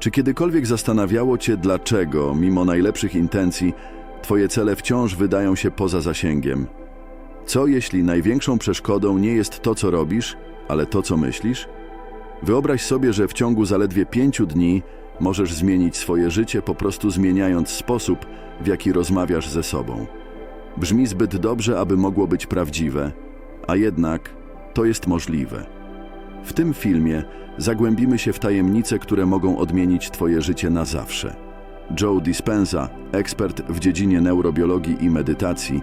Czy kiedykolwiek zastanawiało Cię, dlaczego, mimo najlepszych intencji, Twoje cele wciąż wydają się poza zasięgiem? Co jeśli największą przeszkodą nie jest to, co robisz, ale to, co myślisz? Wyobraź sobie, że w ciągu zaledwie pięciu dni możesz zmienić swoje życie, po prostu zmieniając sposób, w jaki rozmawiasz ze sobą. Brzmi zbyt dobrze, aby mogło być prawdziwe, a jednak to jest możliwe. W tym filmie zagłębimy się w tajemnice, które mogą odmienić Twoje życie na zawsze. Joe Dispenza, ekspert w dziedzinie neurobiologii i medytacji,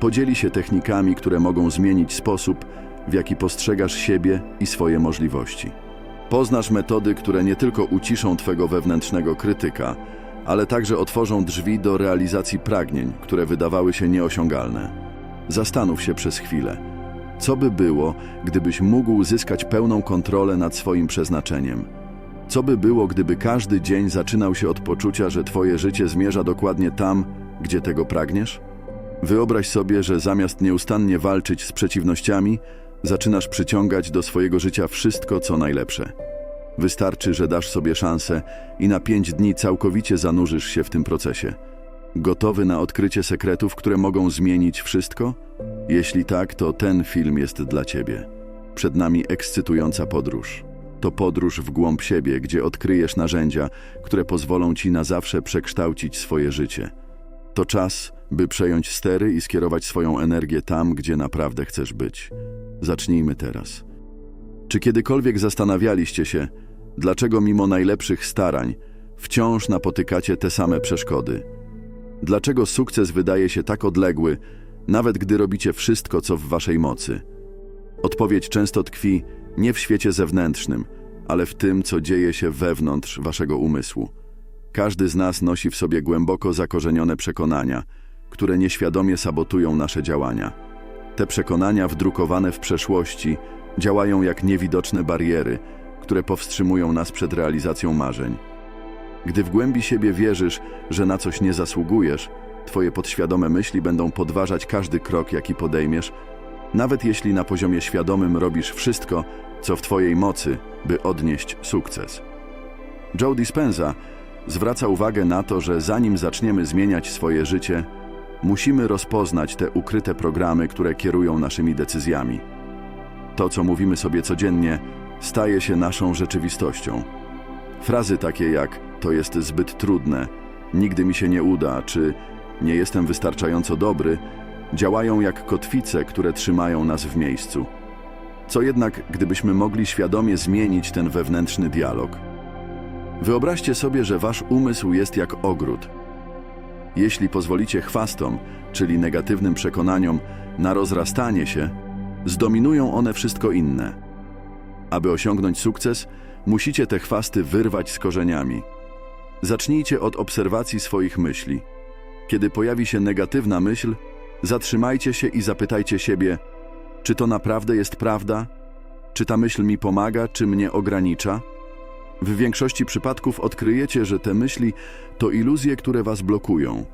podzieli się technikami, które mogą zmienić sposób, w jaki postrzegasz siebie i swoje możliwości. Poznasz metody, które nie tylko uciszą Twego wewnętrznego krytyka, ale także otworzą drzwi do realizacji pragnień, które wydawały się nieosiągalne. Zastanów się przez chwilę. Co by było, gdybyś mógł uzyskać pełną kontrolę nad swoim przeznaczeniem? Co by było, gdyby każdy dzień zaczynał się od poczucia, że Twoje życie zmierza dokładnie tam, gdzie tego pragniesz? Wyobraź sobie, że zamiast nieustannie walczyć z przeciwnościami, zaczynasz przyciągać do swojego życia wszystko, co najlepsze. Wystarczy, że dasz sobie szansę i na pięć dni całkowicie zanurzysz się w tym procesie. Gotowy na odkrycie sekretów, które mogą zmienić wszystko? Jeśli tak, to ten film jest dla Ciebie. Przed nami ekscytująca podróż. To podróż w głąb siebie, gdzie odkryjesz narzędzia, które pozwolą Ci na zawsze przekształcić swoje życie. To czas, by przejąć stery i skierować swoją energię tam, gdzie naprawdę chcesz być. Zacznijmy teraz. Czy kiedykolwiek zastanawialiście się, dlaczego mimo najlepszych starań wciąż napotykacie te same przeszkody? Dlaczego sukces wydaje się tak odległy, nawet gdy robicie wszystko, co w waszej mocy? Odpowiedź często tkwi nie w świecie zewnętrznym, ale w tym, co dzieje się wewnątrz waszego umysłu. Każdy z nas nosi w sobie głęboko zakorzenione przekonania, które nieświadomie sabotują nasze działania. Te przekonania wdrukowane w przeszłości działają jak niewidoczne bariery, które powstrzymują nas przed realizacją marzeń. Gdy w głębi siebie wierzysz, że na coś nie zasługujesz, twoje podświadome myśli będą podważać każdy krok, jaki podejmiesz, nawet jeśli na poziomie świadomym robisz wszystko, co w twojej mocy, by odnieść sukces. Joe Dispenza zwraca uwagę na to, że zanim zaczniemy zmieniać swoje życie, musimy rozpoznać te ukryte programy, które kierują naszymi decyzjami. To, co mówimy sobie codziennie, staje się naszą rzeczywistością. Frazy takie jak to jest zbyt trudne, nigdy mi się nie uda, czy nie jestem wystarczająco dobry, działają jak kotwice, które trzymają nas w miejscu. Co jednak, gdybyśmy mogli świadomie zmienić ten wewnętrzny dialog? Wyobraźcie sobie, że wasz umysł jest jak ogród. Jeśli pozwolicie chwastom, czyli negatywnym przekonaniom, na rozrastanie się, zdominują one wszystko inne. Aby osiągnąć sukces, musicie te chwasty wyrwać z korzeniami. Zacznijcie od obserwacji swoich myśli. Kiedy pojawi się negatywna myśl, zatrzymajcie się i zapytajcie siebie, czy to naprawdę jest prawda? Czy ta myśl mi pomaga, czy mnie ogranicza? W większości przypadków odkryjecie, że te myśli to iluzje, które was blokują.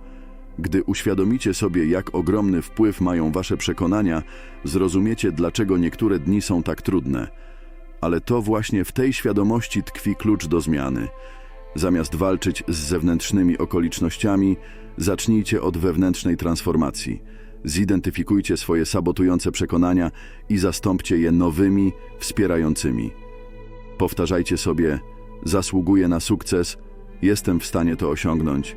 Gdy uświadomicie sobie, jak ogromny wpływ mają wasze przekonania, zrozumiecie, dlaczego niektóre dni są tak trudne. Ale to właśnie w tej świadomości tkwi klucz do zmiany. Zamiast walczyć z zewnętrznymi okolicznościami, zacznijcie od wewnętrznej transformacji. Zidentyfikujcie swoje sabotujące przekonania i zastąpcie je nowymi, wspierającymi. Powtarzajcie sobie: Zasługuję na sukces, jestem w stanie to osiągnąć.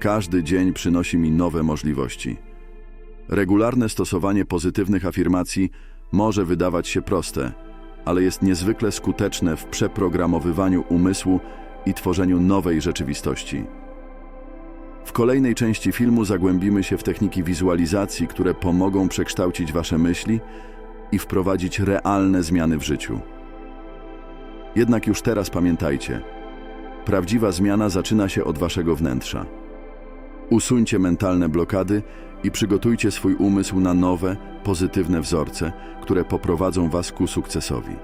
Każdy dzień przynosi mi nowe możliwości. Regularne stosowanie pozytywnych afirmacji może wydawać się proste, ale jest niezwykle skuteczne w przeprogramowywaniu umysłu i tworzeniu nowej rzeczywistości. W kolejnej części filmu zagłębimy się w techniki wizualizacji, które pomogą przekształcić Wasze myśli i wprowadzić realne zmiany w życiu. Jednak już teraz pamiętajcie, prawdziwa zmiana zaczyna się od Waszego wnętrza. Usuńcie mentalne blokady i przygotujcie swój umysł na nowe, pozytywne wzorce, które poprowadzą Was ku sukcesowi.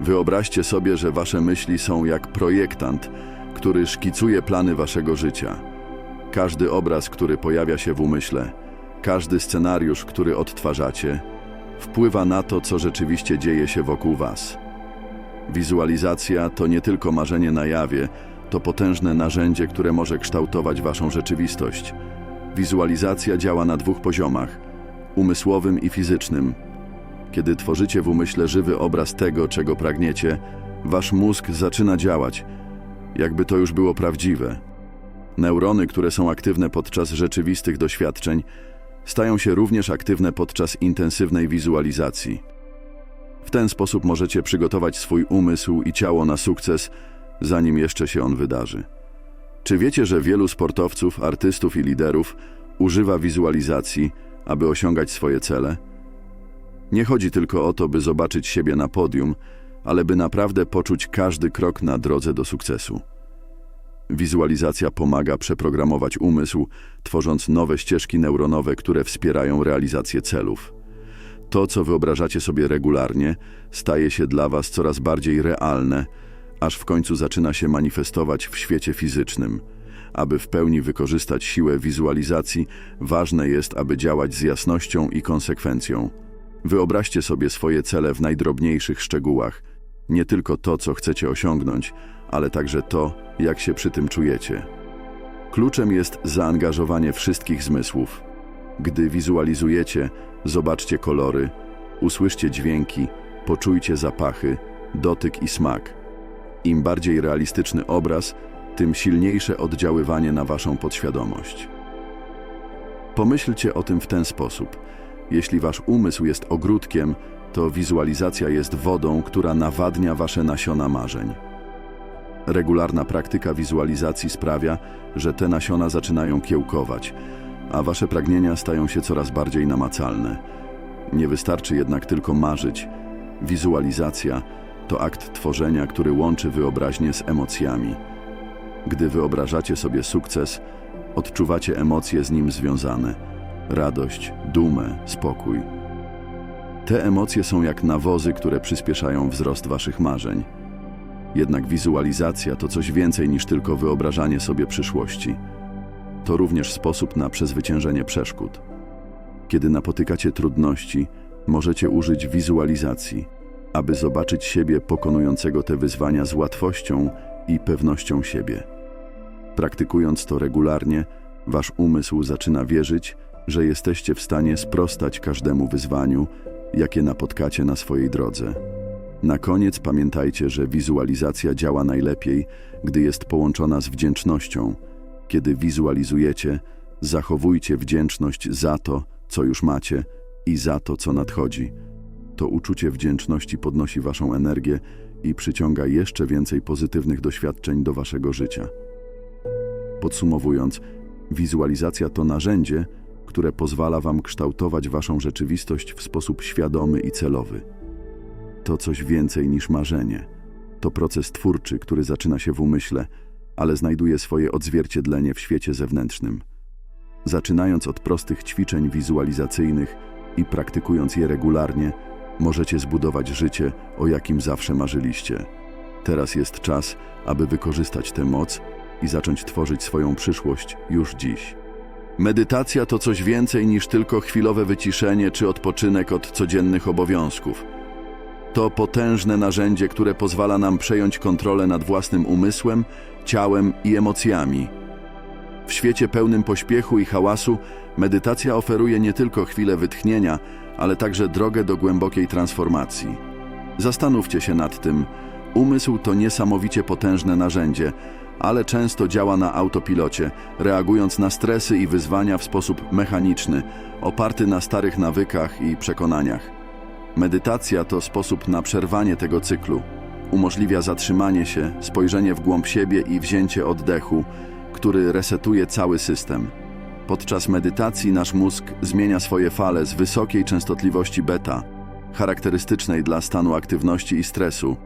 Wyobraźcie sobie, że Wasze myśli są jak projektant, który szkicuje plany Waszego życia. Każdy obraz, który pojawia się w umyśle, każdy scenariusz, który odtwarzacie, wpływa na to, co rzeczywiście dzieje się wokół Was. Wizualizacja to nie tylko marzenie na jawie, to potężne narzędzie, które może kształtować waszą rzeczywistość. Wizualizacja działa na dwóch poziomach umysłowym i fizycznym. Kiedy tworzycie w umyśle żywy obraz tego, czego pragniecie, wasz mózg zaczyna działać, jakby to już było prawdziwe. Neurony, które są aktywne podczas rzeczywistych doświadczeń, stają się również aktywne podczas intensywnej wizualizacji. W ten sposób możecie przygotować swój umysł i ciało na sukces, zanim jeszcze się on wydarzy. Czy wiecie, że wielu sportowców, artystów i liderów używa wizualizacji, aby osiągać swoje cele? Nie chodzi tylko o to, by zobaczyć siebie na podium, ale by naprawdę poczuć każdy krok na drodze do sukcesu. Wizualizacja pomaga przeprogramować umysł, tworząc nowe ścieżki neuronowe, które wspierają realizację celów. To, co wyobrażacie sobie regularnie, staje się dla Was coraz bardziej realne, aż w końcu zaczyna się manifestować w świecie fizycznym. Aby w pełni wykorzystać siłę wizualizacji, ważne jest, aby działać z jasnością i konsekwencją. Wyobraźcie sobie swoje cele w najdrobniejszych szczegółach, nie tylko to, co chcecie osiągnąć, ale także to, jak się przy tym czujecie. Kluczem jest zaangażowanie wszystkich zmysłów. Gdy wizualizujecie, zobaczcie kolory, usłyszcie dźwięki, poczujcie zapachy, dotyk i smak. Im bardziej realistyczny obraz, tym silniejsze oddziaływanie na waszą podświadomość. Pomyślcie o tym w ten sposób. Jeśli wasz umysł jest ogródkiem, to wizualizacja jest wodą, która nawadnia wasze nasiona marzeń. Regularna praktyka wizualizacji sprawia, że te nasiona zaczynają kiełkować, a wasze pragnienia stają się coraz bardziej namacalne. Nie wystarczy jednak tylko marzyć. Wizualizacja to akt tworzenia, który łączy wyobraźnię z emocjami. Gdy wyobrażacie sobie sukces, odczuwacie emocje z nim związane radość, dumę, spokój. Te emocje są jak nawozy, które przyspieszają wzrost waszych marzeń. Jednak wizualizacja to coś więcej niż tylko wyobrażanie sobie przyszłości. To również sposób na przezwyciężenie przeszkód. Kiedy napotykacie trudności, możecie użyć wizualizacji, aby zobaczyć siebie pokonującego te wyzwania z łatwością i pewnością siebie. Praktykując to regularnie, wasz umysł zaczyna wierzyć, że jesteście w stanie sprostać każdemu wyzwaniu, jakie napotkacie na swojej drodze. Na koniec pamiętajcie, że wizualizacja działa najlepiej, gdy jest połączona z wdzięcznością. Kiedy wizualizujecie, zachowujcie wdzięczność za to, co już macie i za to, co nadchodzi. To uczucie wdzięczności podnosi waszą energię i przyciąga jeszcze więcej pozytywnych doświadczeń do waszego życia. Podsumowując, wizualizacja to narzędzie, które pozwala wam kształtować waszą rzeczywistość w sposób świadomy i celowy. To coś więcej niż marzenie. To proces twórczy, który zaczyna się w umyśle, ale znajduje swoje odzwierciedlenie w świecie zewnętrznym. Zaczynając od prostych ćwiczeń wizualizacyjnych i praktykując je regularnie, możecie zbudować życie, o jakim zawsze marzyliście. Teraz jest czas, aby wykorzystać tę moc i zacząć tworzyć swoją przyszłość już dziś. Medytacja to coś więcej niż tylko chwilowe wyciszenie czy odpoczynek od codziennych obowiązków. To potężne narzędzie, które pozwala nam przejąć kontrolę nad własnym umysłem, ciałem i emocjami. W świecie pełnym pośpiechu i hałasu medytacja oferuje nie tylko chwilę wytchnienia, ale także drogę do głębokiej transformacji. Zastanówcie się nad tym. Umysł to niesamowicie potężne narzędzie, ale często działa na autopilocie, reagując na stresy i wyzwania w sposób mechaniczny, oparty na starych nawykach i przekonaniach. Medytacja to sposób na przerwanie tego cyklu. Umożliwia zatrzymanie się, spojrzenie w głąb siebie i wzięcie oddechu, który resetuje cały system. Podczas medytacji nasz mózg zmienia swoje fale z wysokiej częstotliwości beta, charakterystycznej dla stanu aktywności i stresu,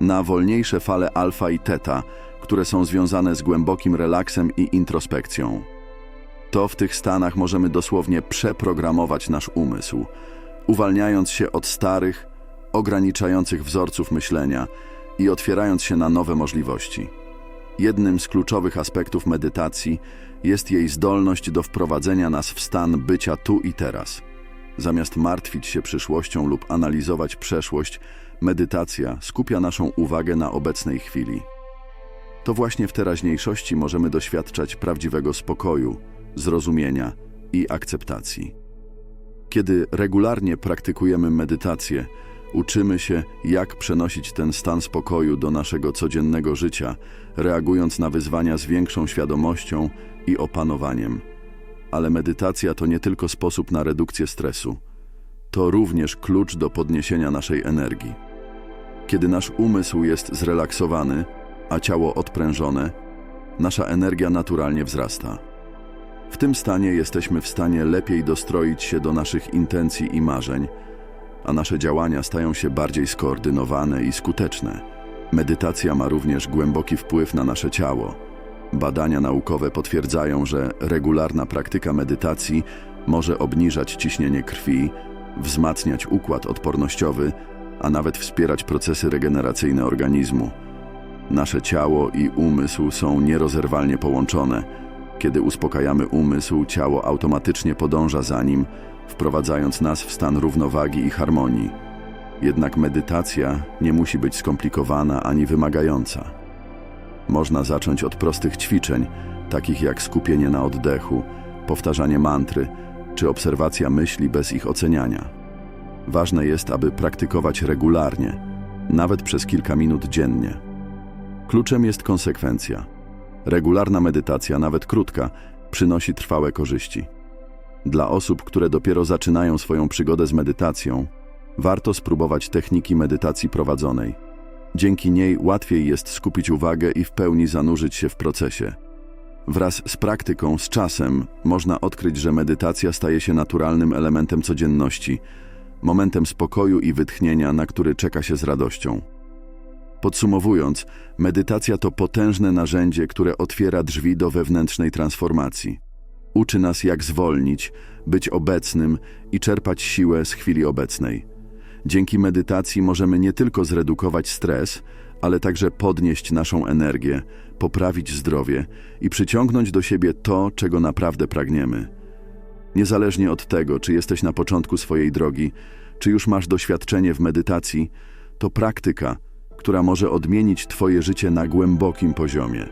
na wolniejsze fale alfa i teta, które są związane z głębokim relaksem i introspekcją. To w tych stanach możemy dosłownie przeprogramować nasz umysł, uwalniając się od starych, ograniczających wzorców myślenia i otwierając się na nowe możliwości. Jednym z kluczowych aspektów medytacji jest jej zdolność do wprowadzenia nas w stan bycia tu i teraz. Zamiast martwić się przyszłością lub analizować przeszłość, Medytacja skupia naszą uwagę na obecnej chwili. To właśnie w teraźniejszości możemy doświadczać prawdziwego spokoju, zrozumienia i akceptacji. Kiedy regularnie praktykujemy medytację, uczymy się, jak przenosić ten stan spokoju do naszego codziennego życia, reagując na wyzwania z większą świadomością i opanowaniem. Ale medytacja to nie tylko sposób na redukcję stresu, to również klucz do podniesienia naszej energii. Kiedy nasz umysł jest zrelaksowany, a ciało odprężone, nasza energia naturalnie wzrasta. W tym stanie jesteśmy w stanie lepiej dostroić się do naszych intencji i marzeń, a nasze działania stają się bardziej skoordynowane i skuteczne. Medytacja ma również głęboki wpływ na nasze ciało. Badania naukowe potwierdzają, że regularna praktyka medytacji może obniżać ciśnienie krwi, wzmacniać układ odpornościowy, a nawet wspierać procesy regeneracyjne organizmu. Nasze ciało i umysł są nierozerwalnie połączone. Kiedy uspokajamy umysł, ciało automatycznie podąża za nim, wprowadzając nas w stan równowagi i harmonii. Jednak medytacja nie musi być skomplikowana ani wymagająca. Można zacząć od prostych ćwiczeń, takich jak skupienie na oddechu, powtarzanie mantry czy obserwacja myśli bez ich oceniania. Ważne jest, aby praktykować regularnie, nawet przez kilka minut dziennie. Kluczem jest konsekwencja. Regularna medytacja, nawet krótka, przynosi trwałe korzyści. Dla osób, które dopiero zaczynają swoją przygodę z medytacją, warto spróbować techniki medytacji prowadzonej. Dzięki niej łatwiej jest skupić uwagę i w pełni zanurzyć się w procesie. Wraz z praktyką, z czasem, można odkryć, że medytacja staje się naturalnym elementem codzienności, momentem spokoju i wytchnienia, na który czeka się z radością. Podsumowując, medytacja to potężne narzędzie, które otwiera drzwi do wewnętrznej transformacji. Uczy nas, jak zwolnić, być obecnym i czerpać siłę z chwili obecnej. Dzięki medytacji możemy nie tylko zredukować stres, ale także podnieść naszą energię, poprawić zdrowie i przyciągnąć do siebie to, czego naprawdę pragniemy. Niezależnie od tego, czy jesteś na początku swojej drogi, czy już masz doświadczenie w medytacji, to praktyka, która może odmienić Twoje życie na głębokim poziomie.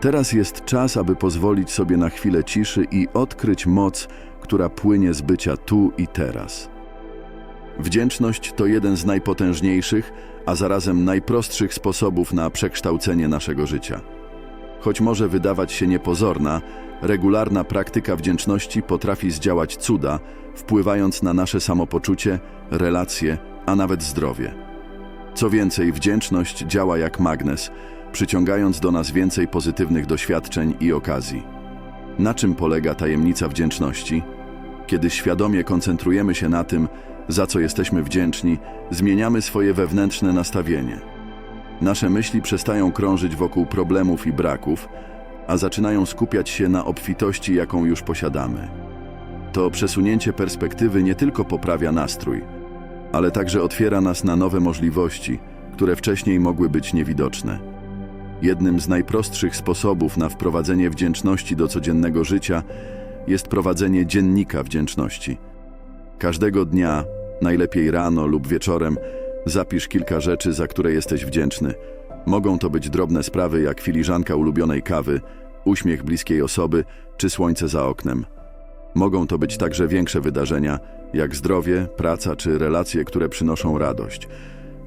Teraz jest czas, aby pozwolić sobie na chwilę ciszy i odkryć moc, która płynie z bycia tu i teraz. Wdzięczność to jeden z najpotężniejszych, a zarazem najprostszych sposobów na przekształcenie naszego życia. Choć może wydawać się niepozorna, regularna praktyka wdzięczności potrafi zdziałać cuda, wpływając na nasze samopoczucie, relacje, a nawet zdrowie. Co więcej, wdzięczność działa jak magnes, przyciągając do nas więcej pozytywnych doświadczeń i okazji. Na czym polega tajemnica wdzięczności? Kiedy świadomie koncentrujemy się na tym, za co jesteśmy wdzięczni, zmieniamy swoje wewnętrzne nastawienie. Nasze myśli przestają krążyć wokół problemów i braków, a zaczynają skupiać się na obfitości, jaką już posiadamy. To przesunięcie perspektywy nie tylko poprawia nastrój, ale także otwiera nas na nowe możliwości, które wcześniej mogły być niewidoczne. Jednym z najprostszych sposobów na wprowadzenie wdzięczności do codziennego życia jest prowadzenie dziennika wdzięczności. Każdego dnia, najlepiej rano lub wieczorem, zapisz kilka rzeczy, za które jesteś wdzięczny. Mogą to być drobne sprawy jak filiżanka ulubionej kawy, uśmiech bliskiej osoby czy słońce za oknem. Mogą to być także większe wydarzenia, jak zdrowie, praca czy relacje, które przynoszą radość.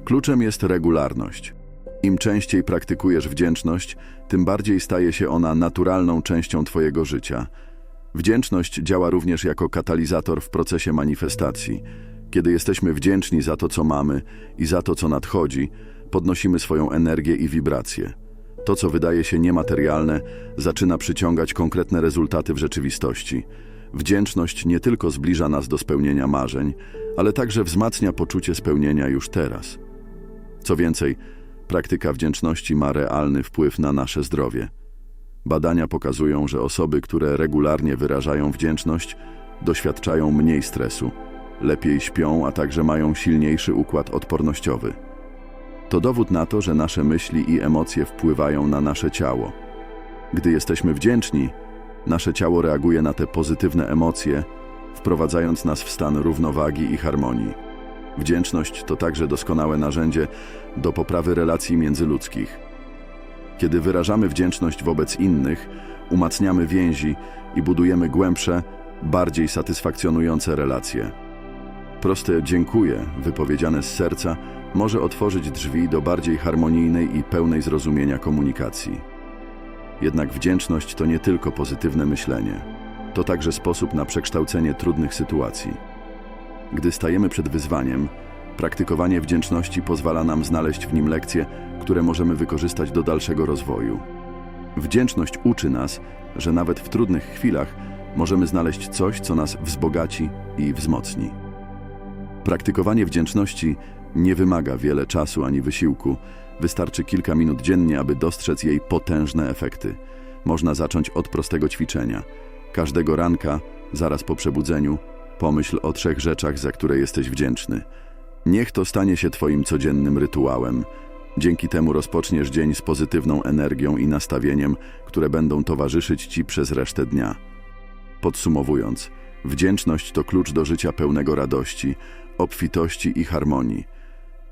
Kluczem jest regularność. Im częściej praktykujesz wdzięczność, tym bardziej staje się ona naturalną częścią Twojego życia. Wdzięczność działa również jako katalizator w procesie manifestacji. Kiedy jesteśmy wdzięczni za to, co mamy i za to, co nadchodzi, podnosimy swoją energię i wibracje. To, co wydaje się niematerialne, zaczyna przyciągać konkretne rezultaty w rzeczywistości. Wdzięczność nie tylko zbliża nas do spełnienia marzeń, ale także wzmacnia poczucie spełnienia już teraz. Co więcej, praktyka wdzięczności ma realny wpływ na nasze zdrowie. Badania pokazują, że osoby, które regularnie wyrażają wdzięczność, doświadczają mniej stresu, lepiej śpią, a także mają silniejszy układ odpornościowy. To dowód na to, że nasze myśli i emocje wpływają na nasze ciało. Gdy jesteśmy wdzięczni, nasze ciało reaguje na te pozytywne emocje, wprowadzając nas w stan równowagi i harmonii. Wdzięczność to także doskonałe narzędzie do poprawy relacji międzyludzkich. Kiedy wyrażamy wdzięczność wobec innych, umacniamy więzi i budujemy głębsze, bardziej satysfakcjonujące relacje. Proste dziękuję, wypowiedziane z serca, może otworzyć drzwi do bardziej harmonijnej i pełnej zrozumienia komunikacji. Jednak wdzięczność to nie tylko pozytywne myślenie, to także sposób na przekształcenie trudnych sytuacji. Gdy stajemy przed wyzwaniem, praktykowanie wdzięczności pozwala nam znaleźć w nim lekcje, które możemy wykorzystać do dalszego rozwoju. Wdzięczność uczy nas, że nawet w trudnych chwilach możemy znaleźć coś, co nas wzbogaci i wzmocni. Praktykowanie wdzięczności nie wymaga wiele czasu ani wysiłku. Wystarczy kilka minut dziennie, aby dostrzec jej potężne efekty. Można zacząć od prostego ćwiczenia. Każdego ranka, zaraz po przebudzeniu, pomyśl o trzech rzeczach, za które jesteś wdzięczny. Niech to stanie się Twoim codziennym rytuałem. Dzięki temu rozpoczniesz dzień z pozytywną energią i nastawieniem, które będą towarzyszyć Ci przez resztę dnia. Podsumowując, wdzięczność to klucz do życia pełnego radości, obfitości i harmonii.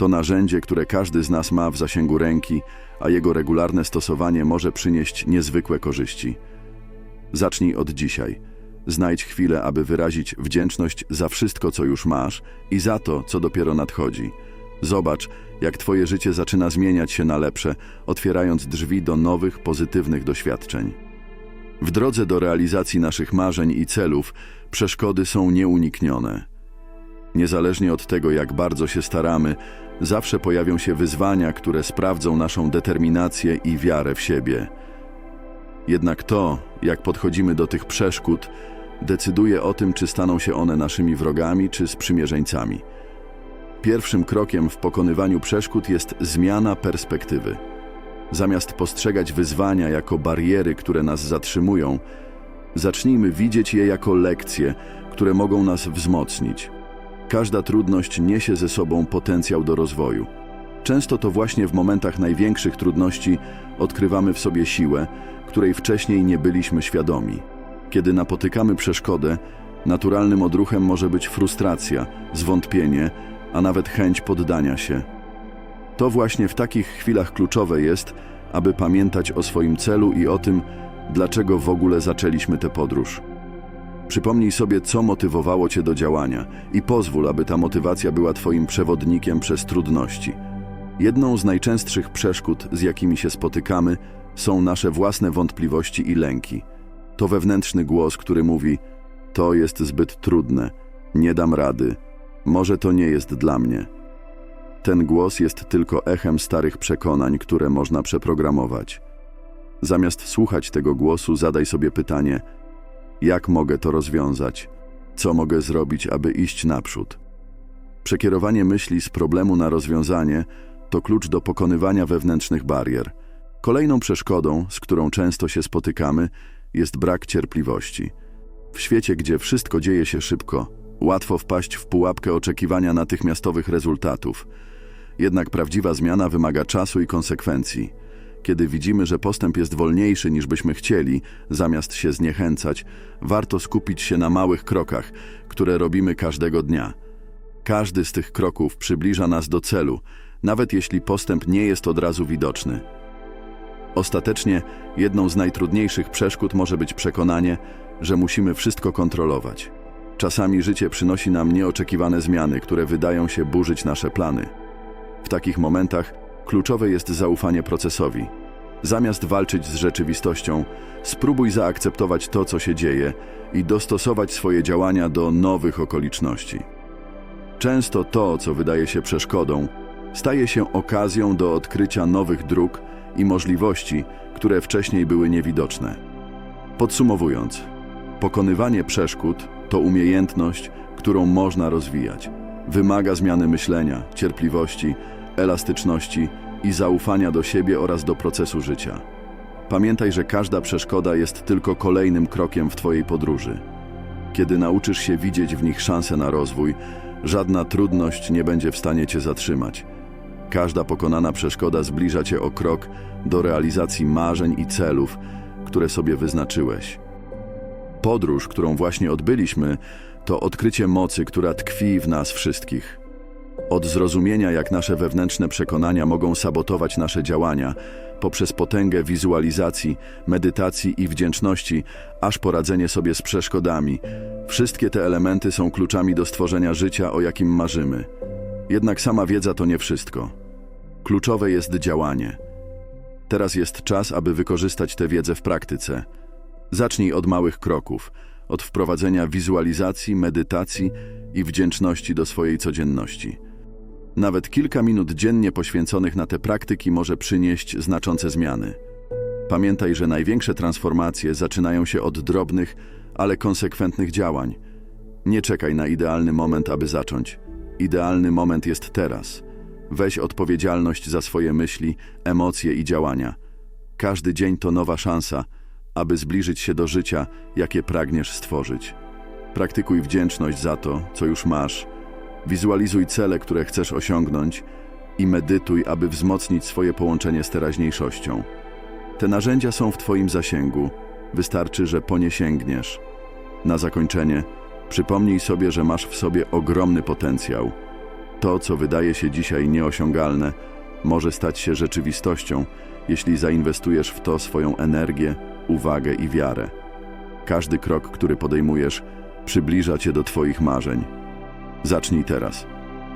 To narzędzie, które każdy z nas ma w zasięgu ręki, a jego regularne stosowanie może przynieść niezwykłe korzyści. Zacznij od dzisiaj. Znajdź chwilę, aby wyrazić wdzięczność za wszystko, co już masz i za to, co dopiero nadchodzi. Zobacz, jak Twoje życie zaczyna zmieniać się na lepsze, otwierając drzwi do nowych, pozytywnych doświadczeń. W drodze do realizacji naszych marzeń i celów przeszkody są nieuniknione. Niezależnie od tego, jak bardzo się staramy, zawsze pojawią się wyzwania, które sprawdzą naszą determinację i wiarę w siebie. Jednak to, jak podchodzimy do tych przeszkód, decyduje o tym, czy staną się one naszymi wrogami, czy sprzymierzeńcami. Pierwszym krokiem w pokonywaniu przeszkód jest zmiana perspektywy. Zamiast postrzegać wyzwania jako bariery, które nas zatrzymują, zacznijmy widzieć je jako lekcje, które mogą nas wzmocnić. Każda trudność niesie ze sobą potencjał do rozwoju. Często to właśnie w momentach największych trudności odkrywamy w sobie siłę, której wcześniej nie byliśmy świadomi. Kiedy napotykamy przeszkodę, naturalnym odruchem może być frustracja, zwątpienie, a nawet chęć poddania się. To właśnie w takich chwilach kluczowe jest, aby pamiętać o swoim celu i o tym, dlaczego w ogóle zaczęliśmy tę podróż. Przypomnij sobie, co motywowało Cię do działania i pozwól, aby ta motywacja była Twoim przewodnikiem przez trudności. Jedną z najczęstszych przeszkód, z jakimi się spotykamy, są nasze własne wątpliwości i lęki. To wewnętrzny głos, który mówi: To jest zbyt trudne, nie dam rady, może to nie jest dla mnie. Ten głos jest tylko echem starych przekonań, które można przeprogramować. Zamiast słuchać tego głosu, zadaj sobie pytanie: jak mogę to rozwiązać? Co mogę zrobić, aby iść naprzód? Przekierowanie myśli z problemu na rozwiązanie to klucz do pokonywania wewnętrznych barier. Kolejną przeszkodą, z którą często się spotykamy, jest brak cierpliwości. W świecie, gdzie wszystko dzieje się szybko, łatwo wpaść w pułapkę oczekiwania natychmiastowych rezultatów. Jednak prawdziwa zmiana wymaga czasu i konsekwencji. Kiedy widzimy, że postęp jest wolniejszy niż byśmy chcieli, zamiast się zniechęcać, warto skupić się na małych krokach, które robimy każdego dnia. Każdy z tych kroków przybliża nas do celu, nawet jeśli postęp nie jest od razu widoczny. Ostatecznie jedną z najtrudniejszych przeszkód może być przekonanie, że musimy wszystko kontrolować. Czasami życie przynosi nam nieoczekiwane zmiany, które wydają się burzyć nasze plany. W takich momentach kluczowe jest zaufanie procesowi. Zamiast walczyć z rzeczywistością, spróbuj zaakceptować to, co się dzieje i dostosować swoje działania do nowych okoliczności. Często to, co wydaje się przeszkodą, staje się okazją do odkrycia nowych dróg i możliwości, które wcześniej były niewidoczne. Podsumowując, pokonywanie przeszkód to umiejętność, którą można rozwijać. Wymaga zmiany myślenia, cierpliwości, elastyczności i zaufania do siebie oraz do procesu życia. Pamiętaj, że każda przeszkoda jest tylko kolejnym krokiem w Twojej podróży. Kiedy nauczysz się widzieć w nich szansę na rozwój, żadna trudność nie będzie w stanie Cię zatrzymać. Każda pokonana przeszkoda zbliża Cię o krok do realizacji marzeń i celów, które sobie wyznaczyłeś. Podróż, którą właśnie odbyliśmy, to odkrycie mocy, która tkwi w nas wszystkich. Od zrozumienia, jak nasze wewnętrzne przekonania mogą sabotować nasze działania, poprzez potęgę wizualizacji, medytacji i wdzięczności, aż poradzenie sobie z przeszkodami. Wszystkie te elementy są kluczami do stworzenia życia, o jakim marzymy. Jednak sama wiedza to nie wszystko. Kluczowe jest działanie. Teraz jest czas, aby wykorzystać tę wiedzę w praktyce. Zacznij od małych kroków, od wprowadzenia wizualizacji, medytacji i wdzięczności do swojej codzienności. Nawet kilka minut dziennie poświęconych na te praktyki może przynieść znaczące zmiany. Pamiętaj, że największe transformacje zaczynają się od drobnych, ale konsekwentnych działań. Nie czekaj na idealny moment, aby zacząć. Idealny moment jest teraz. Weź odpowiedzialność za swoje myśli, emocje i działania. Każdy dzień to nowa szansa, aby zbliżyć się do życia, jakie pragniesz stworzyć. Praktykuj wdzięczność za to, co już masz. Wizualizuj cele, które chcesz osiągnąć i medytuj, aby wzmocnić swoje połączenie z teraźniejszością. Te narzędzia są w Twoim zasięgu. Wystarczy, że po nie sięgniesz. Na zakończenie, przypomnij sobie, że masz w sobie ogromny potencjał. To, co wydaje się dzisiaj nieosiągalne, może stać się rzeczywistością, jeśli zainwestujesz w to swoją energię, uwagę i wiarę. Każdy krok, który podejmujesz, przybliża cię do Twoich marzeń. Zacznij teraz.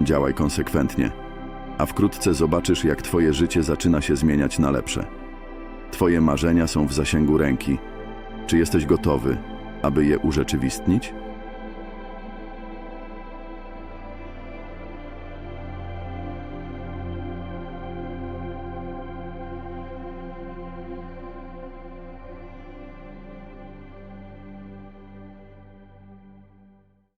Działaj konsekwentnie, a wkrótce zobaczysz, jak Twoje życie zaczyna się zmieniać na lepsze. Twoje marzenia są w zasięgu ręki. Czy jesteś gotowy, aby je urzeczywistnić?